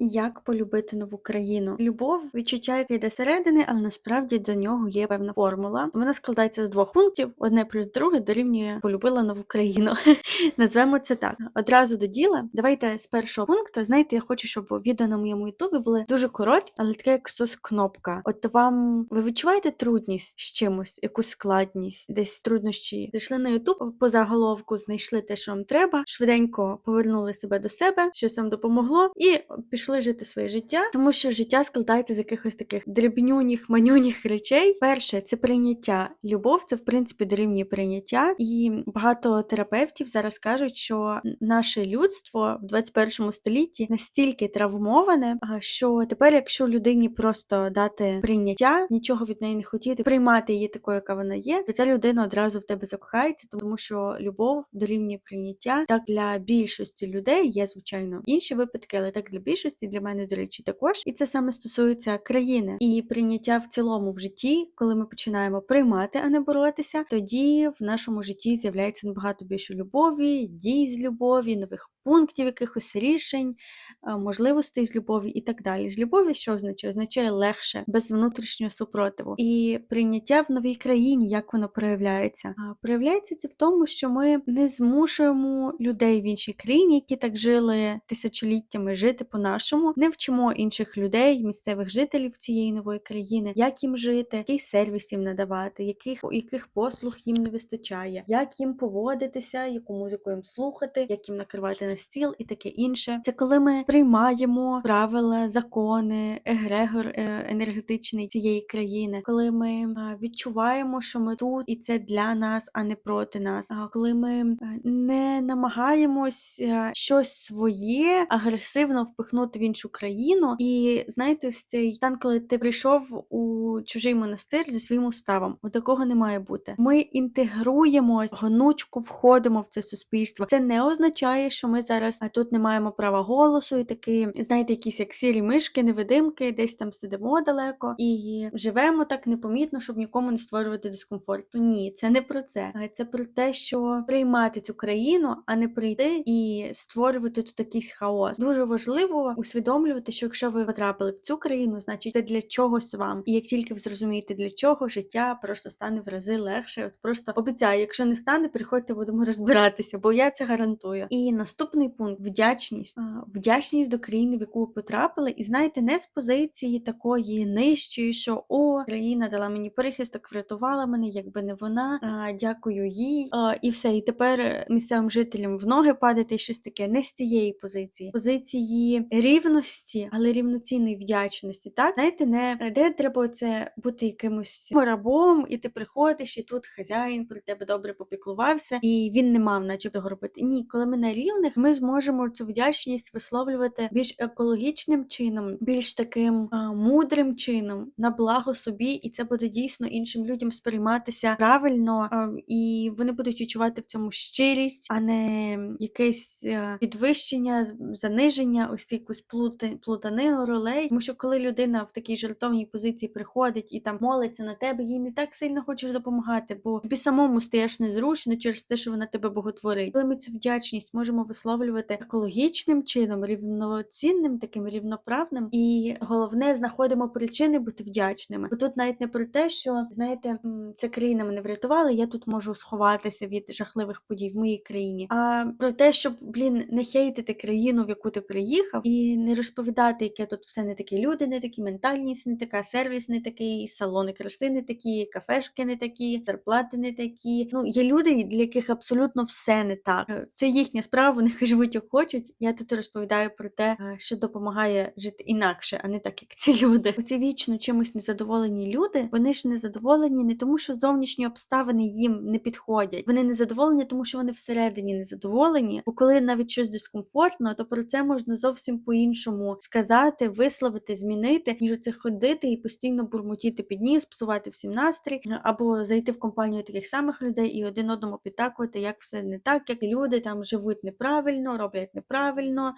Як полюбити нову країну? Любов, відчуття, яке йде зсередини, але насправді до нього є певна формула. Вона складається з двох пунктів: одне плюс друге дорівнює полюбила нову країну. Назвемо це так. Одразу до діла. Давайте з першого пункту. Знаєте, я хочу, щоб відео на моєму ютубі були дуже короткі, але таке як сос кнопка. От вам ви відчуваєте трудність з чимось, якусь складність, десь труднощі. Зайшли на ютуб по заголовку, знайшли те, що вам треба, швиденько повернули себе до себе, щось вам допомогло, і пішли жити своє життя, тому що життя складається з якихось таких дрібнюніх, манюніх речей. Перше це прийняття. Любов це в принципі дорівнює прийняття, і багато терапевтів зараз кажуть, що наше людство в 21 столітті настільки травмоване, що тепер, якщо людині просто дати прийняття, нічого від неї не хотіти, приймати її такою, яка вона є, то ця людина одразу в тебе закохається, тому що любов дорівнює прийняття. Так для більшості людей є звичайно інші випадки, але так для більшості для мене, до речі, також. І це саме стосується країни і прийняття в цілому в житті, коли ми починаємо приймати, а не боротися, тоді в нашому житті з'являється набагато більше любові, дій з любові, нових пунктів, якихось рішень, е, можливостей з любові і так далі. З любові, що означає? Означає легше, без внутрішнього супротиву. І прийняття в новій країні, як воно проявляється? Проявляється це в тому, що ми не змушуємо людей в іншій країні, які так жили тисячоліттями, жити по-нашому, не вчимо інших людей, місцевих жителів цієї нової країни, як їм жити, який сервіс їм надавати, яких яких послуг їм не вистачає, як їм поводитися, яку музику їм слухати, як їм накривати на стіл і таке інше. Це коли ми приймаємо правила, закони, егрегор е, енергетичний цієї країни, коли ми е, відчуваємо, що ми тут і це для нас, а не проти нас. Коли ми е, не намагаємось щось своє агресивно впихнути в іншу країну, і знаєте, ось цей стан, коли ти прийшов у чужий монастир зі своїм уставом, от такого не має бути. Ми інтегруємось, гнучко входимо в це суспільство. Це не означає, що ми зараз тут не маємо права голосу, і такі, знаєте, якісь як сірі мишки, невидимки, десь там сидимо далеко і живемо так непомітно, щоб нікому не створювати дискомфорту. Ні, це не про це. Це про те, що приймати цю країну, а не прийти і створювати тут якийсь хаос. Дуже важливо усвідомлювати, що якщо ви потрапили в цю країну, значить це для чогось вам. І як тільки ви зрозумієте для чого, життя просто стане в рази легше. От просто обіцяю, якщо не стане, приходьте, будемо розбиратися, бо я це гарантую. І наступний пункт вдячність. Вдячність до країни, в яку ви потрапили, і знаєте, не з позиції такої нижчої, що о, країна дала мені прихисток, врятувала мене, якби не вона. А, Дякую їй. А, І все. І тепер місцевим жителям в ноги падати щось таке не з цієї позиції, позиції рівності, але рівноцінної вдячності. Так знаєте, не де треба це бути якимось рабом, і ти приходиш, і тут хазяїн про тебе добре попіклувався, і він не мав, начебто, робити. Ні, коли ми на рівних, ми зможемо цю вдячність висловлювати більш екологічним чином, більш таким а, мудрим чином, на благо собі, і це буде дійсно іншим людям сприйматися правильно, а, і вони будуть відчувати в цьому щирість, а не якесь а, підвищення, заниження, ось якусь плути, плутанину ролей. Тому що коли людина в такій жертовній позиції приходить і там молиться на тебе, їй не так сильно хочеш допомагати, бо тобі самому стаєш незручно через те, що вона тебе боготворить. Коли ми цю вдячність можемо висловлювати екологічним чином, рівноцінним, таким рівноправним, і головне знаходимо причини бути вдячними. Бо тут навіть не про те, що знаєте, ця країна мене врятувала, я тут можу сховатися від жахливих подій в моїй країні, а про те, щоб блін не хейтити країну, в яку ти приїхав, і не розповідати, яке тут все не такі люди, не такі ментальність не така, сервіс не такий, салони краси не такі, кафешки не такі, зарплати не такі. Ну є люди, для яких абсолютно все не так. Е, Це їхня справа, вони хай живуть як хочуть. Я тут розповідаю про те, е, що допомагає жити інакше, а не так, як ці люди. Оці вічно чимось незадоволені люди. Вони ж незадоволені не тому, що зовнішні обставини їм не підходять. Вони незадоволені, тому що вони всередині незадоволені. Бо коли навіть щось дискомфортно, то про це можна зовсім по-іншому сказати, висловити, змінити, ніж оце ходити і постійно бурмотіти під ніс, псувати всім настрій, е, або зайти в компанію таких самих людей і один одному підтакувати, як все не так, як люди там живуть неправильно. Правильно, роблять неправильно,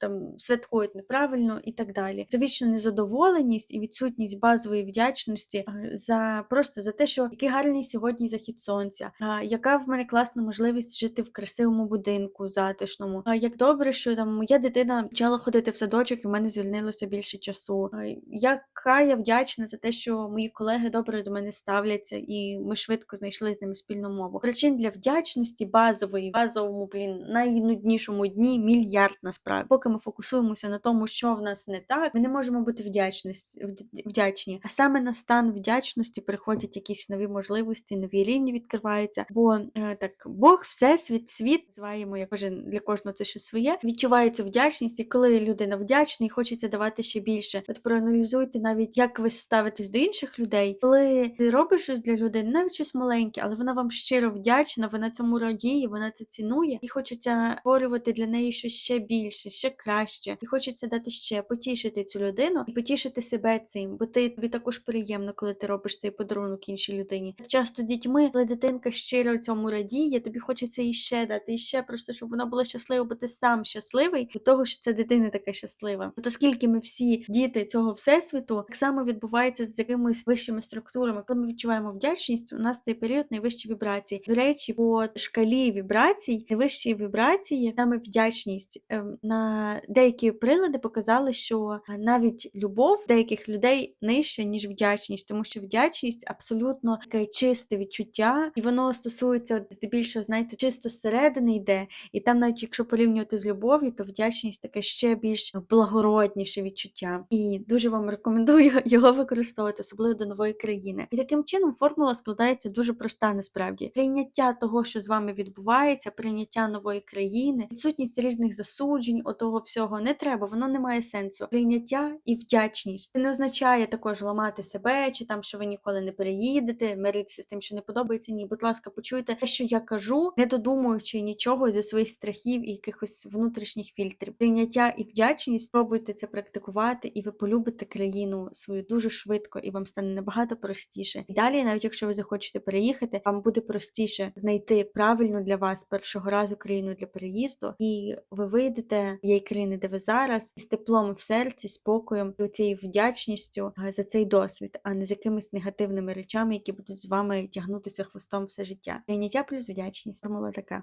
там святкують неправильно і так далі. Це вічна незадоволеність і відсутність базової вдячності е, за просто за те, що який гарний сьогодні захід сонця, яка в мене класна можливість жити в красивому будинку, затишному. Як добре, що там моя дитина почала ходити в садочок, і в мене звільнилося більше часу. Яка я вдячна за те, що мої колеги добре до мене ставляться, і ми швидко знайшли з ними спільну мову. Причин для вдячності базової, базовому, блін, найнуднішому дні мільярд насправді. Поки ми фокусуємося на тому, що в нас не так, ми не можемо бути вдячність, вдячні. А саме на стан вдячності приходять якісь нові можливості, нові рівні відкриваються. Бо е, так Бог, всесвіт, світ називаємо як кожен для кожного це щось своє. Відчувається вдячність, і коли людина вдячна і хочеться давати ще більше. От проаналізуйте навіть, як ви ставитесь до інших людей, коли ти робиш щось для людини, навіть щось маленьке, але вона вам щиро вдячна, вона цьому радіє, вона це цінує, і хочеться створювати для неї щось ще більше, ще краще, і хочеться дати ще потішити цю людину і потішити себе цим, бо ти тобі також приємно, коли ти робиш цей подарунок іншій людині. Часто дітьми, коли дитинка щиро цьому радіє, тобі хочеться їй ще дати, і ще просто щоб вона була щаслива, бо ти сам щасливий від того, що ця дитина така щаслива. От оскільки ми всі діти цього всесвіту, так само відбувається з якимись вищими структурами. Коли ми відчуваємо вдячність, у нас цей період найвищі вібрації. До речі, по шкалі вібрацій, найвищі вібрації, саме вдячність Ем, на деякі прилади показали, що навіть любов деяких людей нижча, ніж вдячність, тому що вдячність абсолютно таке чисте відчуття, і воно стосується здебільшого, знаєте, чисто зсередини йде, і там, навіть якщо порівнювати з любов'ю, то вдячність таке ще більш благородніше відчуття. І дуже вам рекомендую його використовувати, особливо до нової країни. І таким чином формула складається дуже проста насправді. Прийняття того, що з вами відбувається, прийняття нової країни, відсутність різних засуджень, отого всього не треба, воно не має сенсу. Прийняття і вдячність. Це не означає також ламати себе, чи там, що ви ніколи не переїдете, миритися з тим, що не подобається. Ні, будь ласка, почуйте те, що я кажу, не додумуючи нічого зі своїх страхів і якихось внутрішніх фільтрів. Прийняття і вдячність спробуйте це практикувати, і ви полюбите країну свою дуже швидко, і вам стане набагато простіше. І далі, навіть якщо ви захочете переїхати, вам буде простіше знайти правильну для вас першого разу країну для переїзду, і ви вийдете тієї країни, де ви зараз, з теплом в серці, спокоєм і цією вдячністю за цей досвід, а не з якимись негативними речами, які будуть з вами тягнутися хвостом все життя. Прийняття плюс вдячність. Формула така.